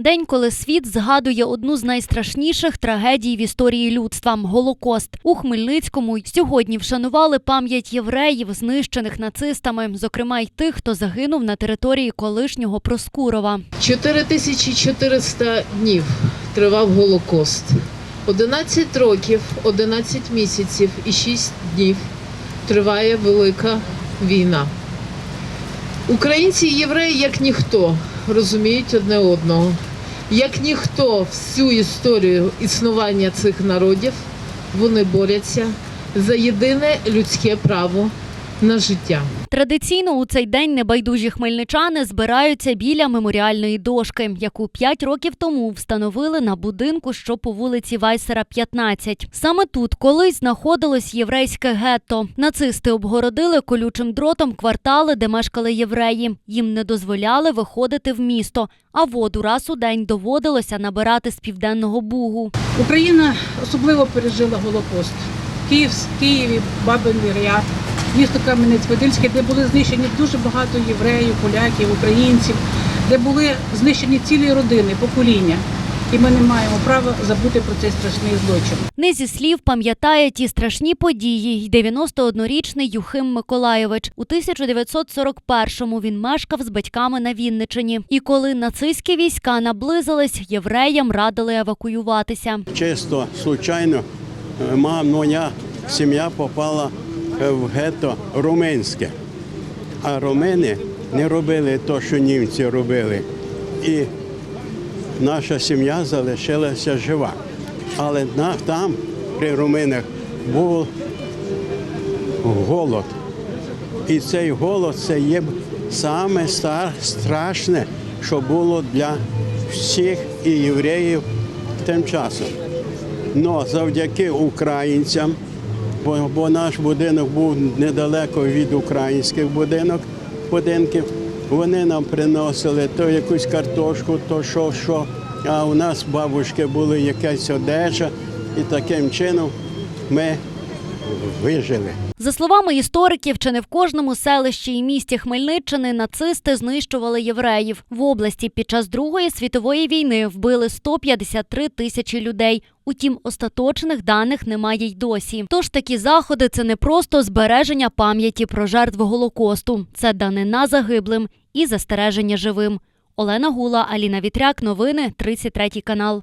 День, коли світ згадує одну з найстрашніших трагедій в історії людства Голокост. У Хмельницькому сьогодні вшанували пам'ять євреїв, знищених нацистами, зокрема й тих, хто загинув на території колишнього Проскурова. 4400 днів тривав Голокост. 11 років, 11 місяців і 6 днів триває велика війна. Українці і євреї, як ніхто, розуміють одне одного. Як ніхто всю історію існування цих народів, вони борються за єдине людське право на життя. Традиційно у цей день небайдужі хмельничани збираються біля меморіальної дошки, яку п'ять років тому встановили на будинку, що по вулиці Вайсера, 15. Саме тут колись знаходилось єврейське гетто. Нацисти обгородили колючим дротом квартали, де мешкали євреї. Їм не дозволяли виходити в місто, а воду раз у день доводилося набирати з південного бугу. Україна особливо пережила Голокост. Київ, Києві, Бабин Ряд, місто Кам'янець-Подільське, де були знищені дуже багато євреїв, поляків, українців, де були знищені цілі родини, покоління. І ми не маємо права забути про цей страшний злочин. Не зі слів пам'ятає ті страшні події. й 91-річний Юхим Миколайович. У 1941-му він мешкав з батьками на Вінничині. І коли нацистські війська наблизились, євреям радили евакуюватися. чисто случайно е, моя сім'я попала в гетто румунське. А румини не робили те, що німці робили. І наша сім'я залишилася жива. Але там, при руминах, був голод. І цей голод це є саме страшне, що було для всіх і євреїв тим часом. Но завдяки українцям, бо, бо наш будинок був недалеко від українських будинок, будинків, вони нам приносили то якусь картошку, то що, що. А у нас бабушки були якась одежа, і таким чином ми вижили. За словами істориків, чи не в кожному селищі і місті Хмельниччини нацисти знищували євреїв. В області під час Другої світової війни вбили 153 тисячі людей. Утім, остаточних даних немає й досі. Тож такі заходи це не просто збереження пам'яті про жертв Голокосту, це данина загиблим і застереження живим. Олена Гула, Аліна Вітряк, новини 33 канал.